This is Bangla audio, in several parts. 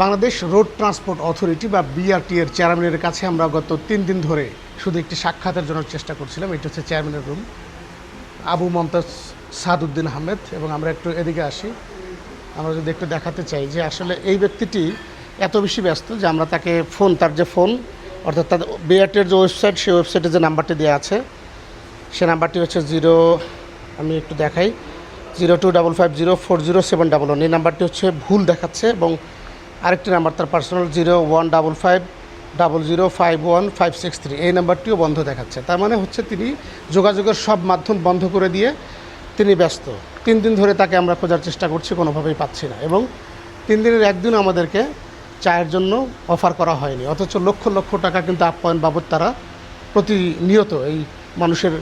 বাংলাদেশ রোড ট্রান্সপোর্ট অথরিটি বা বিআরটি এর চেয়ারম্যানের কাছে আমরা গত তিন দিন ধরে শুধু একটি সাক্ষাতের জন্য চেষ্টা করছিলাম। এটা হচ্ছে চেয়ারম্যানের রুম। আবু মমতাজ সাদউদ্দিন আহমেদ এবং আমরা একটু এদিকে আসি। আমরা যদি একটু দেখাতে চাই যে আসলে এই ব্যক্তিটি এত বেশি ব্যস্ত যে আমরা তাকে ফোন, তার যে ফোন, অর্থাৎ তার বিআরটির যে ওয়েবসাইট, সেই ওয়েবসাইটে যে নাম্বারটি দেওয়া আছে, সে নাম্বারটি হচ্ছে জিরো, আমি একটু দেখাই, zero two double five zero four zero seven double one. এই নাম্বারটি হচ্ছে ভুল দেখাচ্ছে এবং আরেকটি নাম্বার, তার personal zero one double five double zero five one five six three এই নাম্বারটিও বন্ধ দেখাচ্ছে। তার মানে হচ্ছে তিনি যোগাযোগের সব মাধ্যম বন্ধ করে দিয়ে তিনি ব্যস্ত। তিন দিন ধরে তাকে আমরা খোঁজার চেষ্টা করছি, কোনোভাবেই পাচ্ছি না। এবং তিন দিনের একদিন আমাদেরকে চায়ের জন্য অফার করা হয়নি। অথচ লক্ষ লক্ষ টাকা কিন্তু আপ্যায়ন বাবদ তারা প্রতিনিয়ত এই মানুষের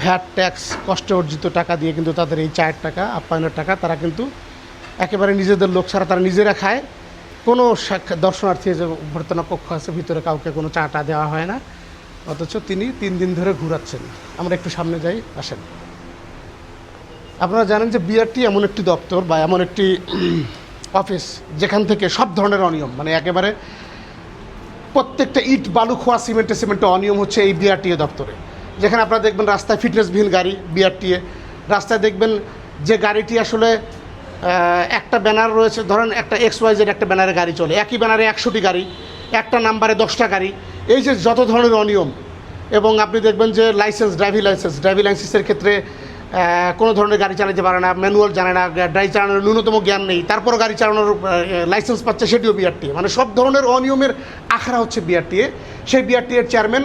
ভ্যাট ট্যাক্স কষ্ট অর্জিত টাকা দিয়ে কিন্তু তাদের এই চায়ের টাকা আপ্যায়নের টাকা তারা কিন্তু একেবারে নিজেদের লোক ছাড়া তারা নিজেরা খায়। কোনো দর্শনার্থী যে অভ্যর্থনা কক্ষ আছে, ভিতরে কাউকে কোনো চাটা দেওয়া হয় না। অথচ তিনি তিন দিন ধরে ঘুরাচ্ছেন। আমরা একটু সামনে যাই, আসেন। আপনারা জানেন যে বিআরটি এমন একটি দপ্তর বা এমন একটি অফিস যেখান থেকে সব ধরনের অনিয়ম মানে একেবারে প্রত্যেকটা ইট, বালু, খোয়া, সিমেন্টে সিমেন্টে অনিয়ম হচ্ছে এই বিআরটিএ দপ্তরে। যেখানে আপনারা দেখবেন রাস্তায় ফিটনেসবিহীন গাড়ি, বিআরটিএ। রাস্তায় দেখবেন যে গাড়িটি আসলে একটা ব্যানার রয়েছে, ধরেন একটা এক্স ওয়াইজের একটা ব্যানারে গাড়ি চলে। একই ব্যানারে একশোটি গাড়ি, একটা নাম্বারে দশটা গাড়ি। এই যে যত ধরনের অনিয়ম, এবং আপনি দেখবেন যে লাইসেন্স ড্রাইভিং লাইসেন্স ড্রাইভিং লাইসেন্সের ক্ষেত্রে কোনো ধরনের গাড়ি চালাতে পারে না ম্যানুয়াল জানে না গাড়ি চালানোর ন্যূনতম জ্ঞান নেই, তারপরও গাড়ি চালানোর লাইসেন্স পাচ্ছে সেটিও বিআরটি মানে সব ধরনের অনিয়মের আখড়া হচ্ছে বিআরটিএ সেই বিআরটি এর চেয়ারম্যান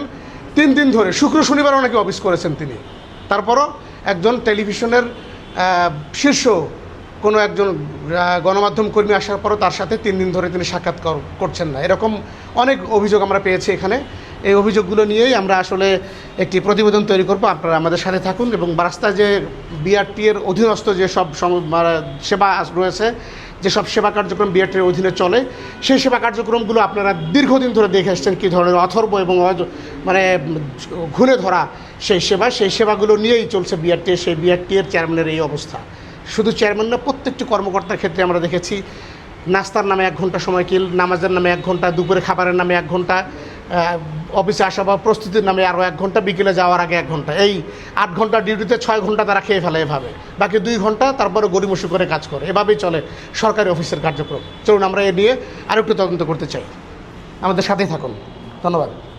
তিন দিন ধরে, শুক্র শনিবার অনেকে অফিস করেছেন তিনি। তারপরও একজন টেলিভিশনের শীর্ষ কোনো একজন গণমাধ্যম কর্মী আসার পরও তার সাথে তিন দিন ধরে তিনি সাক্ষাৎ কর- করছেন না। এরকম অনেক অভিযোগ আমরা পেয়েছি এখানে। এই অভিযোগগুলো নিয়েই আমরা আসলে একটি প্রতিবেদন তৈরি করব। আপনারা আমাদের সাথে থাকুন এবং রাস্তায় যে বিআরটি এর অধীনস্থ যে সব সেবা রয়েছে, যে সব কার্যক্রম বিআরটির অধীনে চলে, সেই সেবা কার্যক্রমগুলো আপনারা দীর্ঘদিন ধরে দেখে আসছেন কী ধরনের অথর্ব এবং মানে ঘুরে ধরা সেই সেবা। সেই সেবাগুলো নিয়েই চলছে বিআরটি সেই বিআরটি এর চেয়ারম্যানের এই অবস্থা। শুধু চেয়ারম্যান না, প্রত্যেকটি কর্মকর্তার ক্ষেত্রে আমরা দেখেছি, নাস্তার নামে এক ঘণ্টা সময় কিল, নামাজের নামে এক ঘণ্টা, দুপুরে খাবারের নামে এক ঘণ্টা অফিসে আসা বা প্রস্তুতির নামে আরও এক ঘণ্টা, বিকেলে যাওয়ার আগে এক ঘণ্টা। এই আট ঘণ্টা ডিউটিতে ছয় ঘণ্টা তারা খেয়ে ফেলে এভাবে। বাকি দুই ঘণ্টা তারপরে গরিমসি করে কাজ করে। এভাবেই চলে সরকারি অফিসের কার্যক্রম। চলুন, আমরা এ নিয়ে আরও একটু তদন্ত করতে চাই। আমাদের সাথেই থাকুন। ধন্যবাদ।